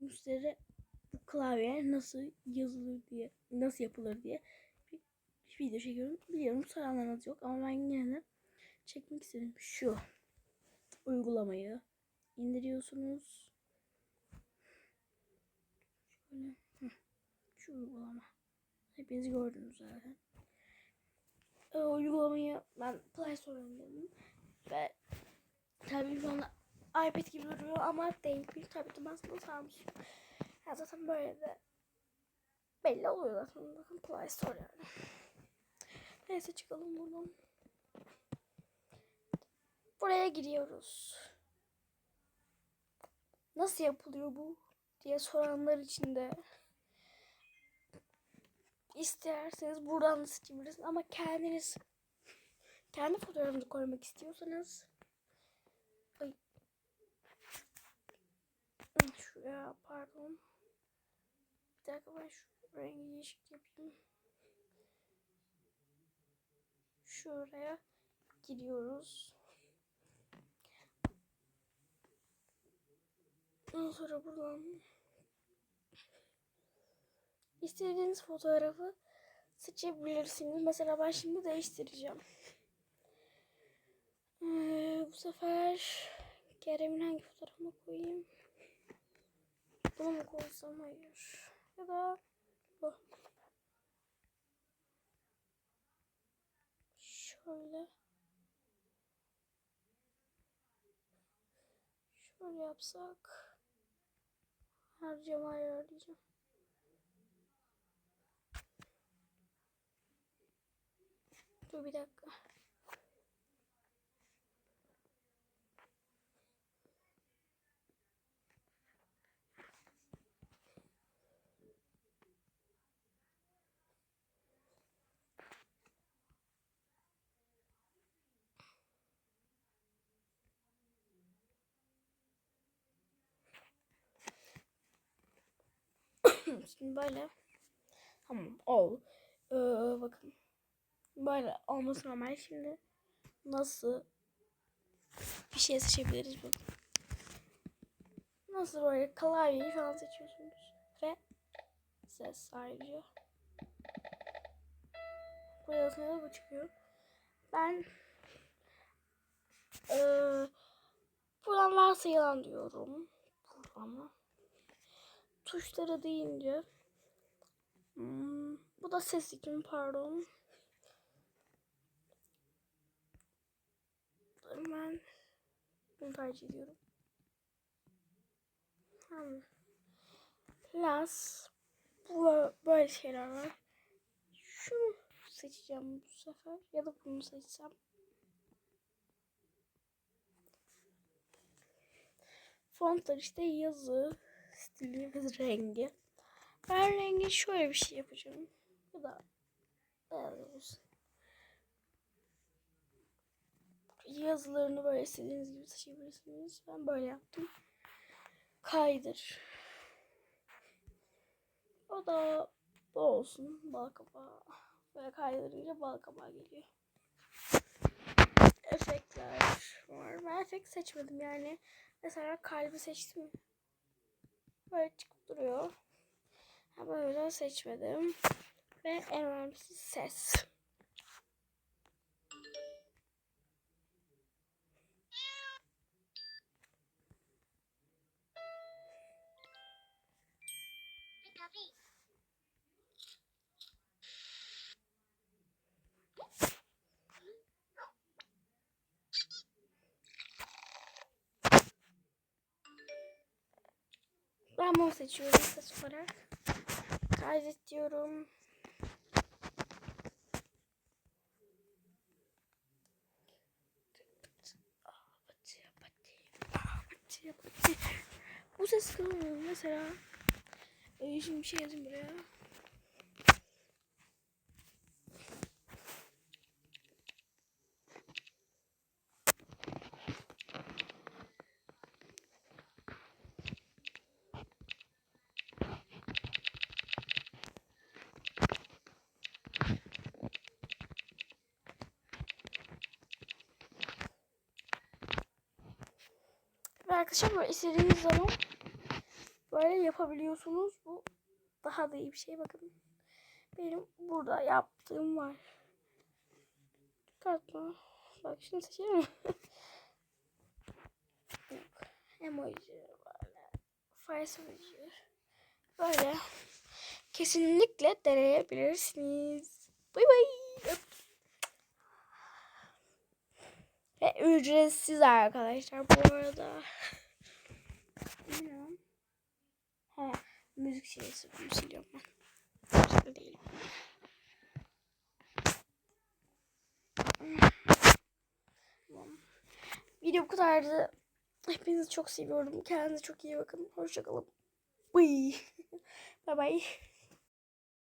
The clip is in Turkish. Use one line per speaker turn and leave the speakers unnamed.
sizlere bu klavye nasıl yazılır diye, nasıl yapılır diye bir video çekiyorum. Biliyorum soranlarınız yok ama ben yine de çekmek istedim. Şu uygulamayı indiriyorsunuz. Şöyle. Şu uygulama. Hepiniz gördünüz zaten. E, uygulamayı ben Play Store'dan indirdim. Ve tabii şu iPad gibi duruyor ama değil. Bir tabletim aslında Samsung. Ya zaten böyle de belli oluyor zaten. Bakın Play Store yani. Neyse çıkalım buradan. Buraya giriyoruz. Nasıl yapılıyor bu diye soranlar için de isterseniz buradan da seçebilirsiniz ama kendiniz kendi fotoğrafınızı koymak istiyorsanız şuraya pardon bir dakika ben şu rengi yeşil yapayım şuraya giriyoruz ondan sonra buradan istediğiniz fotoğrafı seçebilirsiniz. Mesela ben şimdi değiştireceğim. Ee, bu sefer Kerem'in hangi fotoğrafını koyayım? Bunu koysam? Hayır. Ya da bu. Şöyle. Şöyle yapsak. Harcama ayarlayacağım. Dur bir dakika. Şimdi böyle. Tamam ol. Ee, bakın. Böyle olması normal. Şimdi nasıl bir şey seçebiliriz bakın. Nasıl böyle klavyeyi falan seçiyorsunuz. Ve ses ayrıca. Buraya da bu çıkıyor. Ben eee buradan varsayılan diyorum. Buradan tuşları deyince hmm, bu da ses için pardon. Ben bunu tercih ediyorum. Tamam. Las bu böyle şeyler var. Şunu seçeceğim bu sefer ya da bunu seçsem. Fontlar işte yazı, stili ve rengi. Ben rengi şöyle bir şey yapacağım. Ya da beyaz olsun. Yazılarını böyle istediğiniz gibi seçebilirsiniz. Ben böyle yaptım. Kaydır. O da bu olsun. Bal kabağı. Böyle kaydırınca bal kabağı geliyor. Efektler var. Ben efekt seçmedim yani. Mesela kalbi seçtim. Böyle çıkıp duruyor. Ama böyle seçmedim. Ve en önemlisi ses. Ben bunu seçiyorum ses olarak. Kaydet diyorum. Bu ses kılmıyor mesela. Ee, şimdi bir şey yazayım buraya. Arkadaşlar böyle istediğiniz zaman böyle yapabiliyorsunuz. Bu daha da iyi bir şey. Bakın benim burada yaptığım var. Kartma. Bak şunu seçelim. Emoji böyle. Fire emoji. Böyle. Kesinlikle deneyebilirsiniz. Bay bay. Ve ücretsiz arkadaşlar bu arada. Bilmiyorum. Ha, müzik şeysi bunu siliyorum ben. Müzik değil. Video bu kadardı. Hepinizi çok seviyorum. Kendinize çok iyi bakın. Hoşçakalın. Bye. bye bye.